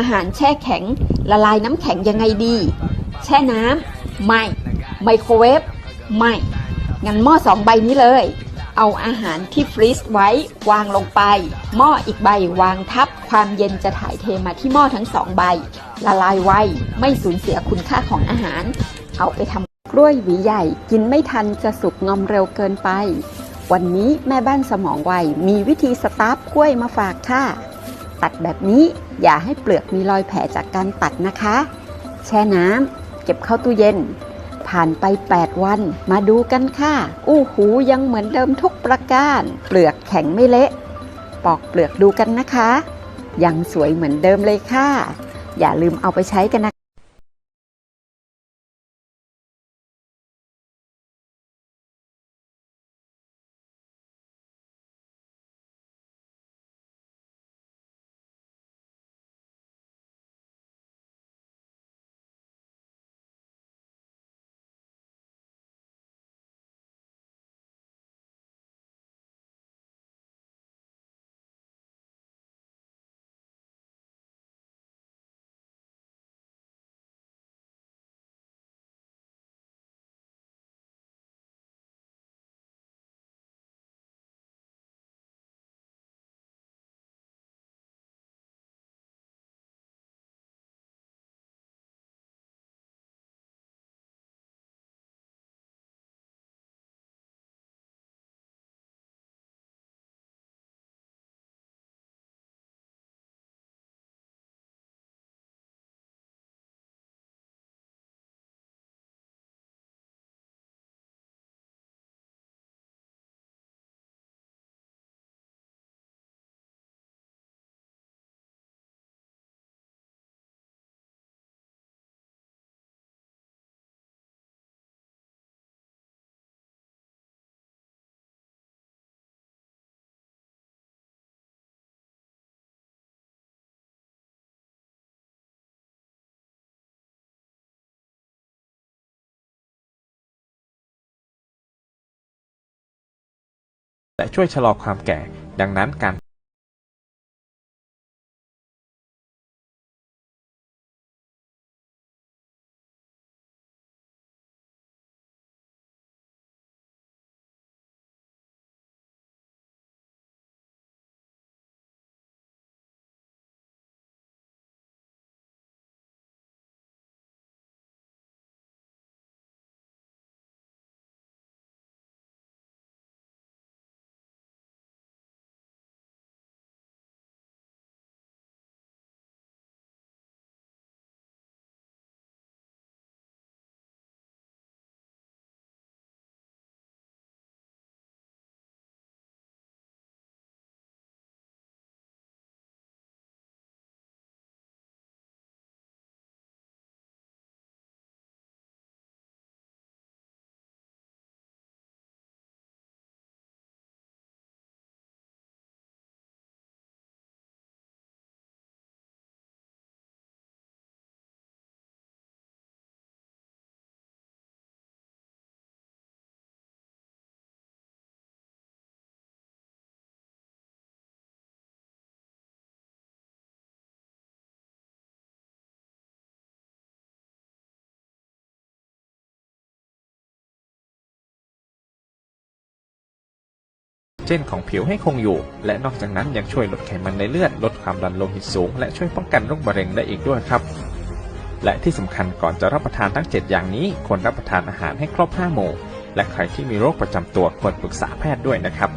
อาหารแช่แข็ง ละลายน้ำแข็งยังไงดี แช่น้ำไม่ ไมโครเวฟไม่งั้นหม้อสองใบนี้เลย เอาอาหารที่ฟรีซไว้วางลงไป หม้ออีกใบวางทับ ความเย็นจะถ่ายเทมาที่หม้อทั้งสองใบ ละลายไวไม่สูญเสียคุณค่าของอาหาร เอาไปทำกล้วยหวีใหญ่กินไม่ทันจะสุกงอมเร็วเกินไป วันนี้แม่บ้านสมองไวมีวิธีสตาร์ฟกล้วยมาฝากค่ะ ตัดแบบนี้ อย่าให้เปลือกมีรอยแผลจากการตัดนะคะ แช่น้ำเก็บเข้าตู้เย็น ผ่านไป 8 วันมาดูกันค่ะ อู้หูยังเหมือนเดิมทุกประการ เปลือกแข็งไม่เละ ปอกเปลือกดูกันนะคะ ยังสวยเหมือนเดิมเลยค่ะ อย่าลืมเอาไปใช้กันนะ และช่วยชะลอความแก่ ดังนั้นการ เจนของผิวให้คงอยู่ และนอกจากนั้นยังช่วยลดไขมันในเลือด ลดความดันโลหิตสูง และช่วยป้องกันโรคมะเร็งได้อีกด้วยครับและที่สำคัญก่อนจะรับประทานทั้ง 7 อย่างนี้ควรรับประทานอาหารให้ครบ5หมู่ และใครที่มีโรคประจำตัวควรปรึกษาแพทย์ด้วยนะครับ